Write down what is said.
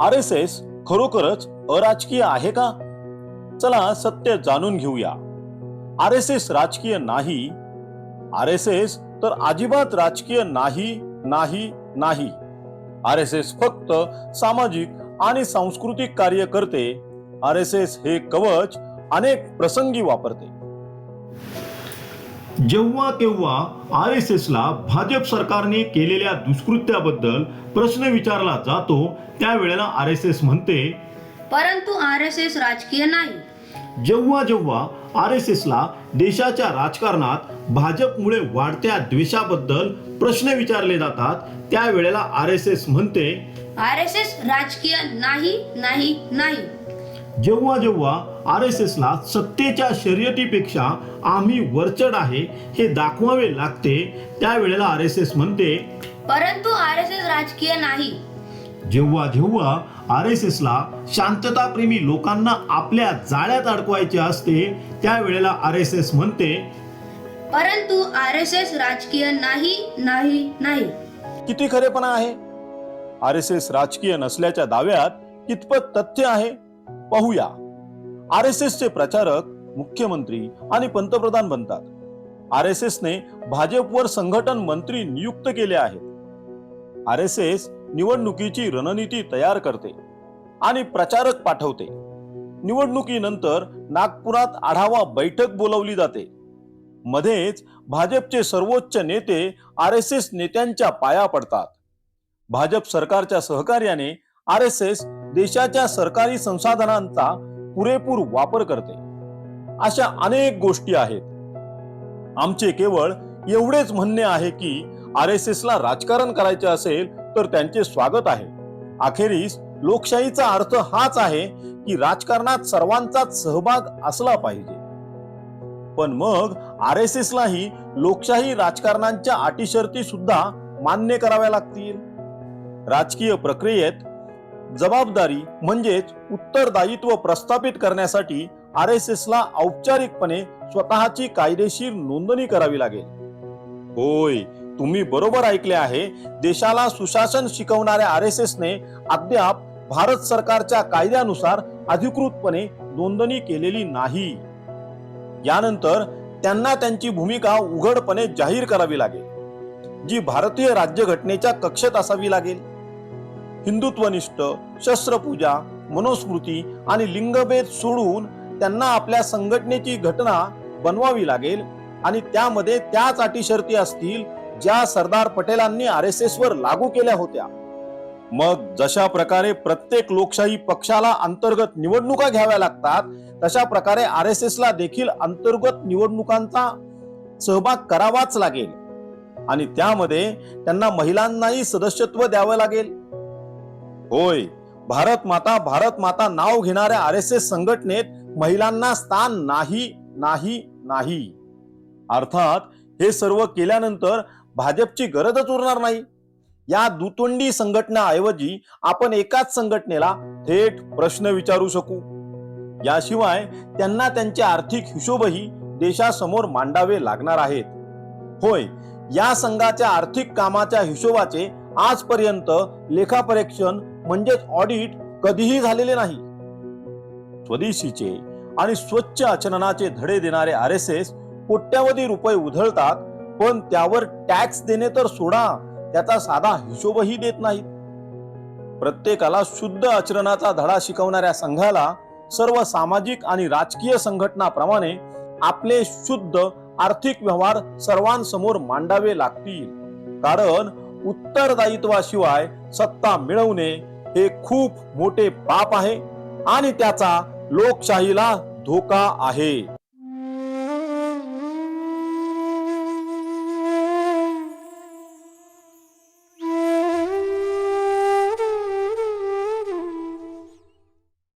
R S S खरोखरच अराजकीय आहे का? चला सत्य जाणून घेऊया. आर एस एस राजकीय नाही आर एस एस तर अजिबात राजकीय नाही नाही नाही. आर एस एस फक्त सामाजिक आणि सांस्कृतिक कार्य करते आर एस एस हे कवच अनेक प्रसंगी वापरते. जेव्हा केव्हा आर एस एस ला भाजप सरकारने केलेल्या दुष्कृत्याबद्दल प्रश्न विचारला जातो त्यावेळेला आर एस एस म्हणते परंतु आर एस एस राजकीय नाही. जेव्हा जेव्हा आर एस एस ला देशाच्या राजकारणात भाजपमुळे वाढत्या द्वेषाबद्दल प्रश्न विचारले जातात त्यावेळेला आर एस एस म्हणते आर एस एस राजकीय नाही नाही नाही. जेव्हा जेव्हा आर एस एस ला सत्तेच्या शर्यतीपेक्षा आम्ही वरचढ आहे हे दाखवावे लागते त्यावेळेला आर एस एस म्हणते परंतु आर एस एस राजकीय नाही. जेव्हा जेव्हा आर एस एस ला शांतताप्रेमी लोकांना आपल्या जाळ्यात अडकवायचे असते त्यावेळेला आर एस एस म्हणते परंतु आर एस एस राजकीय नाही नाही नाही. किती खरेपणा आहे? आर एस एस राजकीय नसल्याच्या दाव्यात कितपत तथ्य आहे? पाहूया. आर एस एसचे प्रचारक मुख्यमंत्री आणि पंतप्रधान बनतात. आर एस एसने भाजपवर संघटन मंत्री नियुक्त केले आहेत. आर एस एस निवडणुकीची रणनीती तयार करते आणि प्रचारक पाठवते. निवडणुकीनंतर नागपुरात आढावा बैठक बोलावली जाते. मध्येच भाजपचे सर्वोच्च नेते आर एस एस नेत्यांच्या पाया पडतात. भाजप सरकारच्या सहकार्याने आर एस एस देशाच्या सरकारी संसाधनांचा पुरेपूर वापर करते. अशा अनेक गोष्टी आहेत. आमचे केवळ एवढेच म्हणणे आहे की आर एस एसला राजकारण करायचे असेल तर त्यांचे स्वागत आहे. अखेरीस लोकशाहीचा अर्थ हाच आहे की राजकारणात सर्वांचाच सहभाग असला पाहिजे. पण मग आर एस एसलाही लोकशाही राजकारणांच्या अटीशर्ती सुद्धा मान्य कराव्या लागतील? राजकीय प्रक्रियेत जबाबदारी म्हणजेच उत्तरदायित्व प्रस्थापित करण्यासाठी आर एस एस ला औपचारिकपणे स्वतःची कायदेशीर नोंदणी करावी लागेल. होय तुम्ही बरोबर ऐकले आहे. देशाला सुशासन शिकवणाऱ्या आर एस एसने अद्याप भारत सरकारच्या कायद्यानुसार अधिकृतपणे नोंदणी केलेली नाही. यानंतर त्यांना त्यांची भूमिका उघडपणे जाहीर करावी लागेल. जी भारतीय राज्यघटनेच्या कक्षेत असावी लागेल. हिंदुत्वनिष्ठ शस्त्रपूजा मनोस्मृती आणि लिंगभेद सोडून त्यांना आपल्या संघटनेची घटना बनवावी लागेल आणि त्यामध्ये त्याच अटी शर्ती असतील ज्या सरदार पटेलांनी आर एस एस वर लागू केल्या होत्या. मग जशा प्रकारे प्रत्येक लोकशाही पक्षाला अंतर्गत निवडणुका घ्याव्या लागतात तशा प्रकारे आर एस एसला देखील अंतर्गत निवडणुकांचा सहभाग करावाच लागेल. आणि त्यामध्ये त्यांना महिलांनाही सदस्यत्व द्यावं लागेल. होय. भारत माता भारत माता नाव घेणाऱ्या आर एस एस संघटनेत महिलांना स्थान नाही नाही नाही. अर्थात हे सर्व केल्यानंतर भाजपची गरजच उरणार नाही. या दुतोंडी संघटनाऐवजी आपण एकाच संघटनेला थेट प्रश्न विचारू शकू. याशिवाय त्यांना त्यांचे आर्थिक हिशोबही देशासमोर मांडावे लागणार आहेत. होय या संघाच्या आर्थिक कामाच्या हिशोबाचे आजपर्यंत लेखापरीक्षण म्हणजेच ऑडिट कधीही झालेले नाही. स्वदेशीचे आणि स्वच्छ आचरणाचे धडे देणारे आर एस एस कोट्यावधी रुपये उधळतात पण त्यावर टॅक्स देणे तर सोडा त्याचा साधा हिशोबही देत नाहीत. प्रत्येकाला शुद्ध आचरणाचा धडा शिकवणाऱ्या संघाला सर्व सामाजिक आणि राजकीय संघटनाप्रमाणे आपले शुद्ध आर्थिक व्यवहार सर्वांसमोर मांडावे लागतील. कारण उत्तरदायित्वाशिवाय सत्ता मिळवणे हे खूप मोठे पाप आहे आणि त्याचा लोकशाहीला धोका आहे.